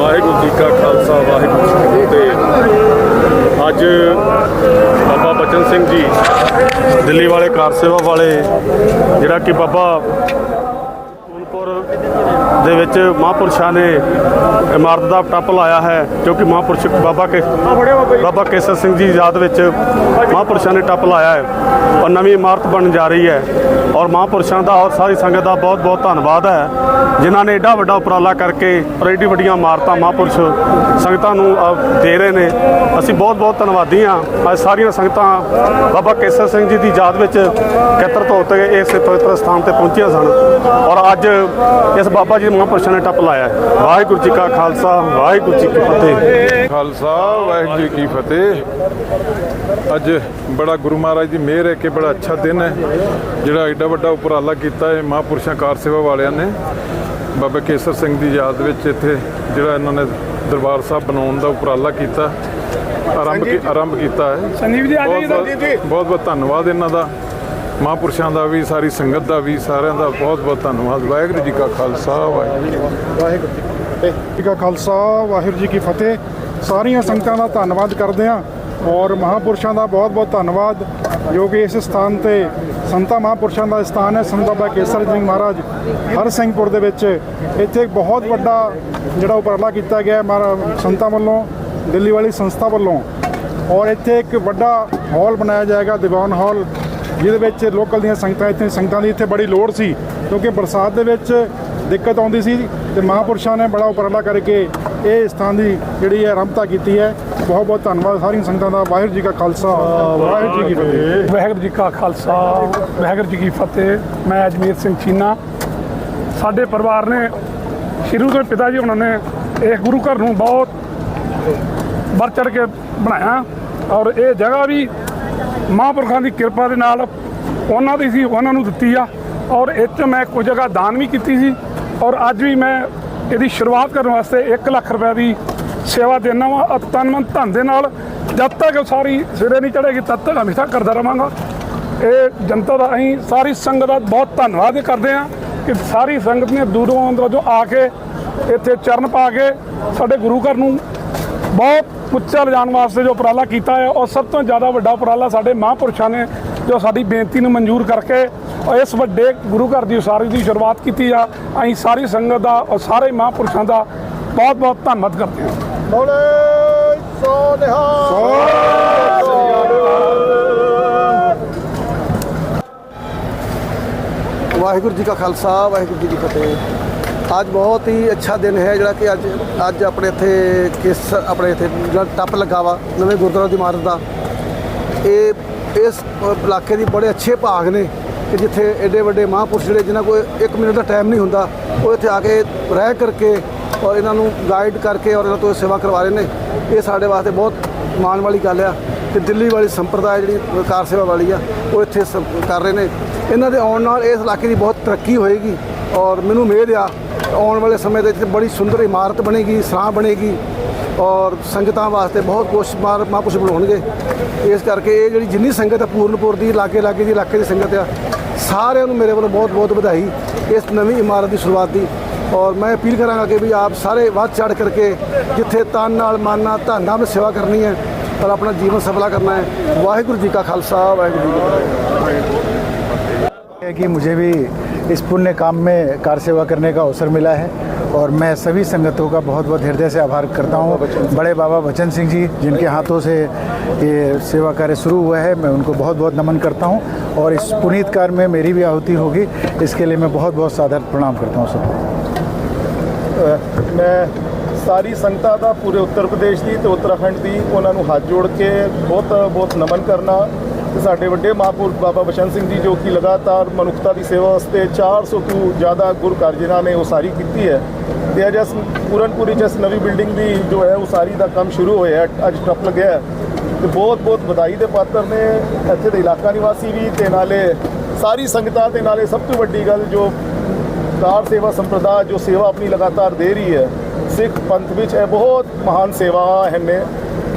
ਵਾਹਿਗੁਰੂ ਜੀ ਕਾ ਖਾਲਸਾ, ਵਾਹਿਗੁਰੂ ਜੀ ਕੀ ਫਤਿਹ। ਅੱਜ ਬਾਬਾ ਬਚਨ ਸਿੰਘ ਜੀ ਦਿੱਲੀ ਵਾਲੇ ਕਾਰ ਸੇਵਾ ਵਾਲੇ, ਜਿਹੜਾ ਕਿ ਬਾਬਾ ਫੂਲਪੁਰ ਦੇ ਵਿੱਚ ਮਹਾਂਪੁਰਸ਼ਾਂ ਨੇ ਇਮਾਰਤ ਦਾ ਟੱਪ ਲਾਇਆ ਹੈ ਕਿਉਂਕਿ ਮਹਾਂਪੁਰਸ਼ ਬਾਬਾ ਕੇ ਬਾਬਾ ਕੇਸਰ ਸਿੰਘ ਜੀ ਯਾਦ ਵਿੱਚ ਮਹਾਂਪੁਰਸ਼ਾਂ ਨੇ ਟੱਪ ਲਾਇਆ ਹੈ ਔਰ ਨਵੀਂ ਇਮਾਰਤ ਬਣਨ ਜਾ ਰਹੀ ਹੈ। ਔਰ ਮਹਾਂਪੁਰਸ਼ਾਂ ਦਾ ਔਰ ਸਾਰੀ ਸੰਗਤ ਦਾ ਬਹੁਤ ਬਹੁਤ ਧੰਨਵਾਦ ਹੈ, ਜਿਨ੍ਹਾਂ ਨੇ ਐਡਾ ਵੱਡਾ ਉਪਰਾਲਾ ਕਰਕੇ ਔਰ ਐਡੀ ਵੱਡੀਆਂ ਇਮਾਰਤਾਂ ਮਹਾਂਪੁਰਸ਼ ਸੰਗਤਾਂ ਨੂੰ ਦੇ ਰਹੇ ਨੇ। ਅਸੀਂ ਬਹੁਤ ਬਹੁਤ ਧੰਨਵਾਦੀ ਹਾਂ। ਅੱਜ ਸਾਰੀਆਂ ਸੰਗਤਾਂ ਬਾਬਾ ਕੇਸਰ ਸਿੰਘ ਜੀ ਦੀ ਯਾਦ ਵਿੱਚ ਇਕੱਤਰਤ ਹੋ ਕੇ ਇਸ ਪਵਿੱਤਰ ਸਥਾਨ ਤੇ ਪਹੁੰਚੀਆਂ ਸਨ। ਔਰ ਅੱਜ ਇਸ ਬਾਬਾ ਜੀ ਮਹਾਂਪੁਰਸ਼ਾਂ ਨੇ ਟੱਪ ਲਾਇਆ ਹੈ। ਵਾਹਿਗੁਰੂ ਜੀ ਕਾ ਖਾਲਸਾ ਵਾਹਿਗੁਰੂ ਜੀ ਕੀ ਫਤਿਹ। ਖਾਲਸਾ ਵਾਹਿਗੁਰੂ ਜੀ ਕੀ ਫਤਿਹ। ਅੱਜ ਬੜਾ ਗੁਰੂ ਮਹਾਰਾਜ ਦੀ ਮਿਹਰ ਹੈ ਕਿ ਬੜਾ ਅੱਛਾ ਦਿਨ ਹੈ ਜਿਹੜਾ ਐਡਾ ਵੱਡਾ ਉਪਰਾਲਾ ਕੀਤਾ ਹੈ ਮਹਾਂਪੁਰਸ਼ਾਂ ਕਾਰ ਸੇਵਾ ਵਾਲਿਆਂ ਨੇ। ਬਾਬਾ ਕੇਸਰ ਸਿੰਘ ਦੀ ਯਾਦ ਵਿੱਚ ਇੱਥੇ ਜਿਹੜਾ ਇਹਨਾਂ ਨੇ ਦਰਬਾਰ ਸਾਹਿਬ ਬਣਾਉਣ ਦਾ ਉਪਰਾਲਾ ਕੀਤਾ ਆਰੰਭ ਕੀ- ਆਰੰਭ ਕੀਤਾ ਹੈ। ਸੰਦੀਪ ਜੀ ਆ ਜਾਈਏ ਬਹੁਤ ਬਹੁਤ ਧੰਨਵਾਦ ਇਹਨਾਂ ਦਾ। ਮਹਾਂਪੁਰਸ਼ਾਂ ਦਾ ਵੀ, ਸਾਰੀ ਸੰਗਤ ਦਾ ਵੀ, ਸਾਰਿਆਂ ਦਾ ਬਹੁਤ ਬਹੁਤ ਧੰਨਵਾਦ। ਵਾਹਿਗੁਰੂ ਜੀ ਕਾ ਖਾਲਸਾ, ਵਾਹਿਗੁਰੂ ਜੀ ਕੀ ਫਤਿਹ। ਜੀ ਕਾ ਖਾਲਸਾ, ਵਾਹਿਗੁਰੂ ਜੀ ਕੀ ਫਤਿਹ। ਸਾਰੀਆਂ ਸੰਗਤਾਂ ਦਾ ਧੰਨਵਾਦ ਕਰਦੇ ਹਾਂ ਔਰ ਮਹਾਪੁਰਸ਼ਾਂ ਦਾ ਬਹੁਤ ਬਹੁਤ ਧੰਨਵਾਦ, ਜੋ ਕਿ ਇਸ ਸਥਾਨ ਤੇ ਸੰਤਾ ਮਹਾਪੁਰਸ਼ਾਂ ਦਾ ਸਥਾਨ ਹੈ, ਸੰਤ ਬਾਬਾ ਕੇਸਰ ਸਿੰਘ ਮਹਾਰਾਜ ਹਰਸਿੰਘਪੁਰ ਦੇ ਵਿੱਚ। ਇੱਥੇ ਇੱਕ ਬਹੁਤ ਵੱਡਾ ਜਿਹੜਾ ਉਪਰਾਲਾ ਕੀਤਾ ਗਿਆ ਹੈ ਸੰਤਾਂ ਵੱਲੋਂ, ਦਿੱਲੀ ਵਾਲੀ ਸੰਸਥਾ ਵੱਲੋਂ। ਔਰ ਇੱਥੇ ਇੱਕ ਵੱਡਾ ਹਾਲ ਬਣਾਇਆ ਜਾਏਗਾ, ਦੀਵਾਨ ਹਾਲ। ਜਿਹਦੇ ਵਿੱਚ ਲੋਕਲ ਦੀਆਂ ਸੰਗਤਾਂ ਇੱਥੇ, ਸੰਗਤਾਂ ਦੀ ਇੱਥੇ ਬੜੀ ਲੋੜ ਸੀ, ਕਿਉਂਕਿ ਬਰਸਾਤ ਦੇ ਵਿੱਚ ਦਿੱਕਤ ਆਉਂਦੀ ਸੀ ਤੇ ਮਹਾਂਪੁਰਸ਼ਾਂ ਨੇ ਬੜਾ ਉਪਰਾਲਾ ਕਰਕੇ ਇਹ ਸਥਾਨ ਦੀ ਜਿਹੜੀ ਹੈ ਆਰੰਭਤਾ ਕੀਤੀ ਹੈ। ਬਹੁਤ ਬਹੁਤ ਧੰਨਵਾਦ ਸਾਰੀਆਂ ਸੰਗਤਾਂ ਦਾ। ਵਾਹਿਗੁਰੂ ਜੀ ਕਾ ਖਾਲਸਾ। ਵਾਹਿਗੁਰੂ ਜੀ ਕੀ ਫਤਿਹ। ਵਾਹਿਗੁਰੂ ਜੀ ਕਾ ਖਾਲਸਾ। ਵਾਹਿਗੁਰੂ ਜੀ ਕੀ ਫਤਿਹ। ਮੈਂ ਅਜਮੀਰ ਸਿੰਘ ਚੀਨਾ। ਸਾਡੇ ਪਰਿਵਾਰ ਨੇ, ਸ਼ੁਰੂ ਤੋਂ ਪਿਤਾ ਜੀ ਉਹਨਾਂ ਨੇ ਇਹ ਗੁਰੂ ਘਰ ਨੂੰ ਬਹੁਤ ਵੱਧ ਚੜ ਕੇ ਬਣਾਇਆ ਔਰ ਇਹ ਜਗ੍ਹਾ ਵੀ ਮਹਾਂਪੁਰਖਾਂ ਦੀ ਕਿਰਪਾ ਦੇ ਨਾਲ ਉਹਨਾਂ ਦੀ ਸੀ, ਉਹਨਾਂ ਨੂੰ ਦਿੱਤੀ ਆ ਔਰ ਇਹ 'ਚ ਮੈਂ ਕੁਝ ਜਗ੍ਹਾ ਦਾਨ ਵੀ ਕੀਤੀ ਸੀ ਔਰ ਅੱਜ ਵੀ ਮੈਂ ਇਹਦੀ ਸ਼ੁਰੂਆਤ ਕਰਨ ਵਾਸਤੇ 1 ਲੱਖ ਰੁਪਏ ਦੀ ਸੇਵਾ ਦੇਣਾ ਵਾ ਤਨ ਮਨ ਧਨ ਦੇ ਨਾਲ। ਜਦ ਤੱਕ ਉਹ ਸਾਰੀ ਸਿਰੇ ਨਹੀਂ ਚੜੇਗੀ ਤਦ ਤੱਕ ਹਮੇਸ਼ਾ ਕਰਦਾ ਰਵਾਂਗਾ। ਇਹ ਜਨਤਾ ਦਾ ਅਸੀਂ ਸਾਰੀ ਸੰਗਤ ਦਾ ਬਹੁਤ ਧੰਨਵਾਦ ਕਰਦੇ ਹਾਂ ਕਿ ਸਾਰੀ ਸੰਗਤ ਨੇ ਦੂਰੋਂ ਦੂਰੋਂ ਆ ਕੇ ਇੱਥੇ ਚਰਨ ਪਾ ਕੇ ਸਾਡੇ ਗੁਰੂ ਘਰ ਨੂੰ ਬਹੁਤ ਉੱਚਾ ਲਿਜਾਣ ਵਾਸਤੇ ਜੋ ਉਪਰਾਲਾ ਕੀਤਾ ਹੈ, ਔਰ ਸਭ ਤੋਂ ਜ਼ਿਆਦਾ ਵੱਡਾ ਉਪਰਾਲਾ ਸਾਡੇ ਮਹਾਂਪੁਰਸ਼ਾਂ ਨੇ ਜੋ ਸਾਡੀ ਬੇਨਤੀ ਨੂੰ ਮਨਜ਼ੂਰ ਕਰਕੇ ਔਰ ਇਸ ਵੱਡੇ ਗੁਰੂ ਘਰ ਦੀ ਉਸਾਰੀ ਦੀ ਸ਼ੁਰੂਆਤ ਕੀਤੀ ਆ, ਅਸੀਂ ਸਾਰੀ ਸੰਗਤ ਦਾ ਔਰ ਸਾਰੇ ਮਹਾਂਪੁਰਸ਼ਾਂ ਦਾ ਬਹੁਤ ਬਹੁਤ ਧੰਨਵਾਦ ਕਰਦੇ ਹਾਂ। ਵਾਹਿਗੁਰੂ ਜੀ ਕਾ ਖਾਲਸਾ, ਵਾਹਿਗੁਰੂ ਜੀ ਕੀ ਫਤਿਹ। ਅੱਜ ਬਹੁਤ ਹੀ ਅੱਛਾ ਦਿਨ ਹੈ ਜਿਹੜਾ ਕਿ ਅੱਜ ਅੱਜ ਆਪਣੇ ਇੱਥੇ ਕਿਸ ਆਪਣੇ ਇੱਥੇ ਜਿਹੜਾ ਟੱਪ ਲੱਗਾ ਵਾ, ਨਵੇਂ ਗੁਰਦੁਆਰਾ ਦੀ ਇਮਾਰਤ ਦਾ। ਇਹ ਇਸ ਇਲਾਕੇ ਦੀ ਬੜੇ ਅੱਛੇ ਭਾਗ ਨੇ ਕਿ ਜਿੱਥੇ ਐਡੇ ਵੱਡੇ ਮਹਾਂਪੁਰਸ਼ ਜਿਹੜੇ ਜਿਨ੍ਹਾਂ ਕੋਲ 1 ਮਿੰਟ ਦਾ ਟਾਈਮ ਨਹੀਂ ਹੁੰਦਾ, ਉਹ ਇੱਥੇ ਆ ਕੇ ਰਹਿ ਕਰਕੇ ਔਰ ਇਹਨਾਂ ਨੂੰ ਗਾਈਡ ਕਰਕੇ ਔਰ ਇਹਨਾਂ ਤੋਂ ਸੇਵਾ ਕਰਵਾ ਰਹੇ ਨੇ। ਇਹ ਸਾਡੇ ਵਾਸਤੇ ਬਹੁਤ ਮਾਣ ਵਾਲੀ ਗੱਲ ਆ ਕਿ ਦਿੱਲੀ ਵਾਲੀ ਸੰਪਰਦਾਇ ਜਿਹੜੀ ਕਾਰ ਸੇਵਾ ਵਾਲੀ ਆ, ਉਹ ਇੱਥੇ ਸ- ਕਰ ਰਹੇ ਨੇ। ਇਹਨਾਂ ਦੇ ਆਉਣ ਨਾਲ ਇਸ ਇਲਾਕੇ ਦੀ ਬਹੁਤ ਤਰੱਕੀ ਹੋਏਗੀ ਔਰ ਮੈਨੂੰ ਉਮੀਦ ਆ ਆਉਣ ਵਾਲੇ ਸਮੇਂ ਦੇ ਵਿੱਚ ਬੜੀ ਸੁੰਦਰ ਇਮਾਰਤ ਬਣੇਗੀ, ਸਰਾਂ ਬਣੇਗੀ ਔਰ ਸੰਗਤਾਂ ਵਾਸਤੇ ਬਹੁਤ ਕੁਛ ਮਹਾਂਪੁਰਸ਼ ਬਣਾਉਣਗੇ। ਇਸ ਕਰਕੇ ਇਹ ਜਿਹੜੀ ਜਿੰਨੀ ਸੰਗਤ ਹੈ ਪੂਰਨਪੁਰ ਦੀ, ਲਾਗੇ ਲਾਗੇ ਦੀ ਇਲਾਕੇ ਦੀ ਸੰਗਤ ਆ, ਸਾਰਿਆਂ ਨੂੰ ਮੇਰੇ ਵੱਲੋਂ ਬਹੁਤ ਬਹੁਤ ਵਧਾਈ ਇਸ ਨਵੀਂ ਇਮਾਰਤ ਦੀ ਸ਼ੁਰੂਆਤ ਦੀ। ਔਰ ਮੈਂ ਅਪੀਲ ਕਰਾਂਗਾ ਕਿ ਵੀ ਆਪ ਸਾਰੇ ਵੱਧ ਚੜ੍ਹ ਕਰਕੇ ਜਿੱਥੇ ਤਨ ਨਾਲ ਮਨ ਨਾਲ ਧੰਨ ਨਾਲ ਸੇਵਾ ਕਰਨੀ ਹੈ ਔਰ ਆਪਣਾ ਜੀਵਨ ਸਫਲਾ ਕਰਨਾ ਹੈ। ਵਾਹਿਗੁਰੂ ਜੀ ਕਾ ਖਾਲਸਾ, ਵਾਹਿਗੁਰੂ ਜੀ ਕੀ ਫਤਿਹ। ਕਿ ਮੁਝੇ ਵੀ इस पुण्य काम में कार सेवा करने का अवसर मिला है और मैं सभी संगतों का बहुत बहुत हृदय से आभार करता हूँ बड़े बाबा बचन सिंह जी जिनके हाथों से ये सेवा कार्य शुरू हुआ है मैं उनको बहुत बहुत नमन करता हूँ और इस पुनीत कार्य में मेरी भी आहुति होगी इसके लिए मैं बहुत बहुत सादर प्रणाम करता हूँ सबको ਮੈਂ ਸਾਰੀ ਸੰਗਤਾਂ ਦਾ ਪੂਰੇ ਉੱਤਰ ਪ੍ਰਦੇਸ਼ ਦੀ ਤੇ ਉੱਤਰਾਖੰਡ ਦੀ ਉਹਨਾਂ ਨੂੰ ਹੱਥ ਜੋੜ ਕੇ ਬਹੁਤ ਬਹੁਤ ਨਮਨ ਕਰਨਾ ਤੇ ਸਾਡੇ ਵੱਡੇ ਮਹਾਂਪੁਰਖ ਬਾਬਾ ਬਚਨ ਸਿੰਘ ਜੀ ਜੋ ਕਿ ਲਗਾਤਾਰ ਮਨੁੱਖਤਾ ਦੀ ਸੇਵਾ ਵਾਸਤੇ 400 ਤੋਂ ਜ਼ਿਆਦਾ ਗੁਰ ਕਾਰਜ ਜਿਨ੍ਹਾਂ ਨੇ ਉਸਾਰੀ ਕੀਤੀ ਹੈ। ਤੇ ਅੱਜ ਇਸ ਪੂਰਨਪੁਰੀ ਚ ਇਸ ਨਵੀਂ ਬਿਲਡਿੰਗ ਦੀ ਜੋ ਹੈ ਉਸਾਰੀ ਦਾ ਕੰਮ ਸ਼ੁਰੂ ਹੋਇਆ ਅੱਜ ਟੱਪ ਲੱਗਿਆ ਹੈ। ਤੇ ਬਹੁਤ ਬਹੁਤ ਵਧਾਈ ਦੇ ਪਾਤਰ ਨੇ ਇੱਥੇ ਦੇ ਇਲਾਕਾ ਨਿਵਾਸੀ ਵੀ ਤੇ ਨਾਲੇ ਸਾਰੀ ਸੰਗਤਾਂ ਦੇ ਨਾਲੇ ਸਭ ਤੋਂ ਵੱਡੀ ਗੱਲ ਜੋ ਕਾਰ ਸੇਵਾ ਸੰਪਰਦਾ ਜੋ ਸੇਵਾ ਆਪਣੀ ਲਗਾਤਾਰ ਦੇ ਰਹੀ ਹੈ। ਸਿੱਖ ਪੰਥ ਵਿੱਚ ਇਹ ਬਹੁਤ ਮਹਾਨ ਸੇਵਾ ਹਨ ਨੇ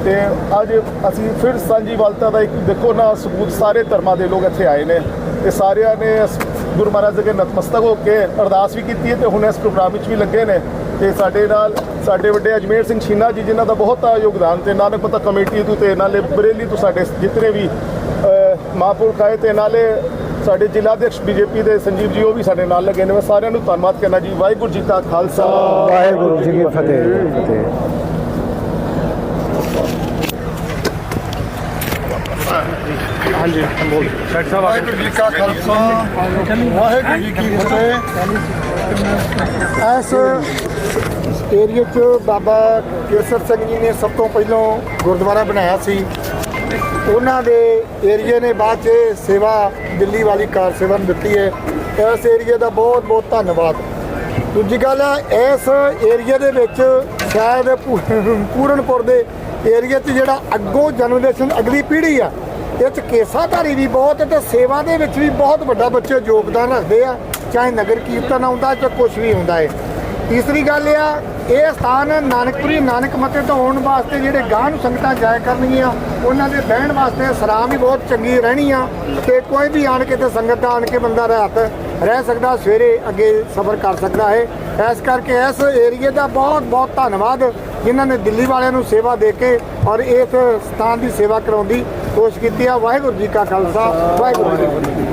ਤੇ ਅੱਜ ਅਸੀਂ ਫਿਰ ਸਾਂਝੀ ਵਾਲਤਾ ਦਾ ਇੱਕ ਦੇਖੋ ਨਾ ਸਬੂਤ ਸਾਰੇ ਧਰਮਾਂ ਦੇ ਲੋਕ ਇੱਥੇ ਆਏ ਨੇ ਤੇ ਸਾਰਿਆਂ ਨੇ ਇਸ ਗੁਰੂ ਮਹਾਰਾਜ ਦੇ ਅੱਗੇ ਨਤਮਸਤਕ ਹੋ ਕੇ ਅਰਦਾਸ ਵੀ ਕੀਤੀ ਹੈ ਤੇ ਹੁਣ ਇਸ ਪ੍ਰੋਗਰਾਮ ਵਿੱਚ ਵੀ ਲੱਗੇ ਨੇ ਤੇ ਸਾਡੇ ਨਾਲ ਸਾਡੇ ਵੱਡੇ ਅਜਮੇਰ ਸਿੰਘ ਛੀਨਾ ਜੀ ਜਿਨ੍ਹਾਂ ਦਾ ਬਹੁਤ ਯੋਗਦਾਨ ਤੇ ਨਾਨਕ ਪਤਾ ਕਮੇਟੀ ਤੋਂ ਤੇ ਨਾਲੇ ਬਰੇਲੀ ਤੋਂ ਸਾਡੇ ਜਿਤਨੇ ਵੀ ਅਹ, ਮਹਾਂਪੁਰਖ ਆਏ ਤੇ ਨਾਲੇ ਸਾਡੇ ਜ਼ਿਲ੍ਹਾ ਅਧਿਕਸ਼ ਬੀਜੇਪੀ ਦੇ ਸੰਜੀਵ ਜੀ ਉਹ ਵੀ ਸਾਡੇ ਨਾਲ ਲੱਗੇ ਨੇ। ਮੈਂ ਸਾਰਿਆਂ ਨੂੰ ਧੰਨਵਾਦ ਕਰਨਾ ਜੀ। ਵਾਹਿਗੁਰੂ ਜੀ ਕਾ ਖਾਲਸਾ। ਵਾਹਿਗੁਰੂ ਜੀ ਕੀ ਫਤਿਹ। ਹਾਂਜੀ, ਬੋਲ। ਡਾਕਟਰ ਸਾਹਿਬ ਆ ਜੀ ਕਾ ਖਾਲਸਾ। ਵਾਹਿਗੁਰੂ ਜੀ ਕੀ ਫਤਿਹ। ਇਸ ਏਰੀਏ 'ਚ ਬਾਬਾ ਕੇਸਰ ਸਿੰਘ ਜੀ ਨੇ ਸਭ ਤੋਂ ਪਹਿਲਾਂ ਗੁਰਦੁਆਰਾ ਬਣਾਇਆ ਸੀ। ਉਹਨਾਂ ਦੇ ਏਰੀਏ ਨੇ ਬਾਅਦ 'ਚ ਸੇਵਾ, ਦਿੱਲੀ ਵਾਲੀ ਕਾਰ ਸੇਵਾ ਨੂੰ ਦਿੱਤੀ ਹੈ। ਇਸ ਏਰੀਏ ਦਾ ਬਹੁਤ ਬਹੁਤ ਧੰਨਵਾਦ। ਦੂਜੀ ਗੱਲ ਹੈ, ਇਸ ਏਰੀਏ ਦੇ ਵਿੱਚ ਸ਼ਾਇਦ ਪੂਰਨਪੁਰ ਦੇ ਏਰੀਏ 'ਚ ਜਿਹੜਾ ਅੱਗੋਂ ਜਨਰੇਸ਼ਨ ਅਗਲੀ ਪੀੜ੍ਹੀ ਆ ਇਹ 'ਚ ਕੇਸਾਧਾਰੀ ਵੀ ਬਹੁਤ ਹੈ ਤੇ ਸੇਵਾ ਦੇ ਵਿੱਚ ਵੀ ਬਹੁਤ ਵੱਡਾ ਬੱਚੇ ਯੋਗਦਾਨ ਰੱਖਦੇ ਆ। ਚਾਹੇ ਨਗਰ ਕੀਰਤਨ ਆਉਂਦਾ ਚਾਹੇ ਕੁਝ ਵੀ ਹੁੰਦਾ ਹੈ। ਤੀਸਰੀ ਗੱਲ ਆ, ਇਹ ਸਥਾਨ ਨਾਨਕਪੁਰੀ ਨਾਨਕ ਮਤੇ ਤੋਂ ਆਉਣ ਵਾਸਤੇ ਜਿਹੜੇ ਗਾਂਹ ਨੂੰ ਸੰਗਤਾਂ ਜਾਇਆ ਕਰਨਗੀਆਂ, ਉਹਨਾਂ ਦੇ ਬਹਿਣ ਵਾਸਤੇ ਸਰਾਮ ਵੀ ਬਹੁਤ ਚੰਗੀ ਰਹਿਣੀ ਆ ਤੇ ਕੋਈ ਵੀ ਆਣ ਕੇ ਤੇ ਸੰਗਤ ਦਾ ਆਣ ਕੇ ਬੰਦਾ ਰਾਤ ਰਹਿ ਸਕਦਾ, ਸਵੇਰੇ ਅੱਗੇ ਸਫ਼ਰ ਕਰ ਸਕਦਾ ਹੈ। ਇਸ ਕਰਕੇ ਇਸ ਏਰੀਏ ਦਾ ਬਹੁਤ ਬਹੁਤ ਧੰਨਵਾਦ ਜਿਨ੍ਹਾਂ ਨੇ ਦਿੱਲੀ ਵਾਲਿਆਂ ਨੂੰ ਸੇਵਾ ਦੇ ਕੇ ਔਰ ਇਸ ਸਥਾਨ ਦੀ ਸੇਵਾ ਕਰਾਉਂਦੀ। ਕੋਸ਼ਿਸ਼ ਕੀਤੀ ਆ ਵਾਹਿਗੁਰੂ ਜੀ ਕਾ ਖਾਲਸਾ ਵਾਹਿਗੁਰੂ ਜੀ ਕੀ ਫਤਿਹ।